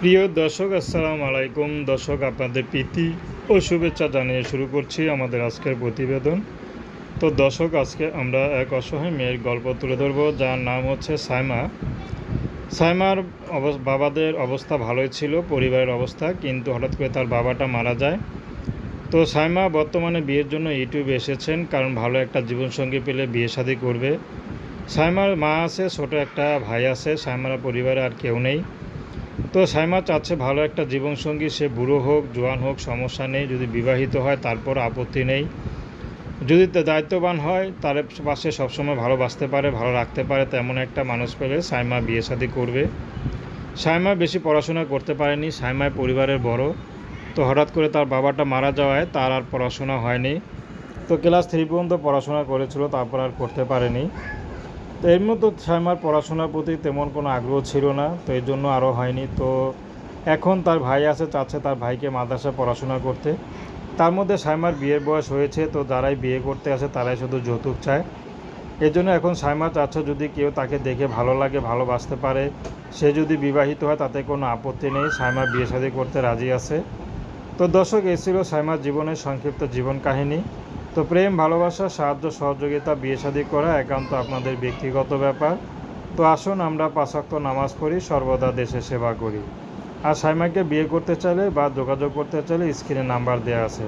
প্রিয় দর্শক, আসসালামু আলাইকুম। দর্শক, আপনাদের প্রীতি ও শুভেচ্ছা জানিয়ে শুরু করছি আমাদের আজকের প্রতিবেদন। তো দর্শক, আজকে আমরা এক অসহায় মেয়ের গল্প তুলে ধরবো, যার নাম হচ্ছে সাইমা। সাইমার বাবাদের অবস্থা ভালোই ছিল, পরিবারের অবস্থা, কিন্তু হঠাৎ করে তার বাবাটা মারা যায়। তো সাইমা বর্তমানে বিয়ের জন্য ইউটিউবে এসেছেন, কারণ ভালো একটা জীবনসঙ্গী পেলে বিয়ে শাদী করবে। সাইমার মা আছে, ছোট একটা ভাই আছে, সাইমার পরিবারে আর কেউ নেই। তো সাইমা চাচ্ছে ভালো একটা জীবনসঙ্গী, সে বুড়ো হোক, জোয়ান হোক, সমস্যা নেই, যদি বিবাহিত হয় তারপর আপত্তি নেই। যদি দায়িত্ববান হয়, তার পাশে সবসময় ভালোবাসতে পারে, ভালো রাখতে পারে, তেমন একটা মানুষ পেলে সাইমা বিয়ে শাদী করবে। সাইমা বেশি পড়াশোনা করতে পারেনি সাইমায় পরিবারের বড়। তো হঠাৎ করে তার বাবাটা মারা যাওয়ায় তার আর পড়াশোনা হয়নি। তো ক্লাস থ্রি পর্যন্ত পড়াশোনা করেছিল, তারপর আর করতে পারেনি। তো এর মতো সাইমার পড়াশোনার প্রতি তেমন কোনো আগ্রহ ছিল না, তো এর জন্য আরও হয়নি। তো এখন তার ভাই আছে, চাচ্ছে তার ভাইকে মাদ্রাসায় পড়াশোনা করতে। তার মধ্যে সাইমার বিয়ের বয়স হয়েছে, তো যারাই বিয়ে করতে আসে তারাই শুধু যৌতুক চায়। এর জন্য এখন সাইমা চাচ্ছে যদি কেউ তাকে দেখে ভালো লাগে, ভালোবাসতে পারে, সে যদি বিবাহিত হয় তাতে কোনো আপত্তি নেই সাইমা বিয়ে শাদী করতে রাজি আছে। তো দর্শক, এই ছিল সাইমার জীবনের সংক্ষিপ্ত জীবন কাহিনী। তো প্রেম, ভালোবাসা, সাহায্য, সহযোগিতা, বিয়ে শাদী করা একান্ত আপনাদের ব্যক্তিগত ব্যাপার। তো আসুন আমরা পাশাক্ত নামাজ পড়ি, সর্বদা দেশে সেবা করি। আর সাইমাকে বিয়ে করতে চাইলে বা যোগাযোগ করতে চাইলে স্ক্রিনে নাম্বার দেওয়া আছে।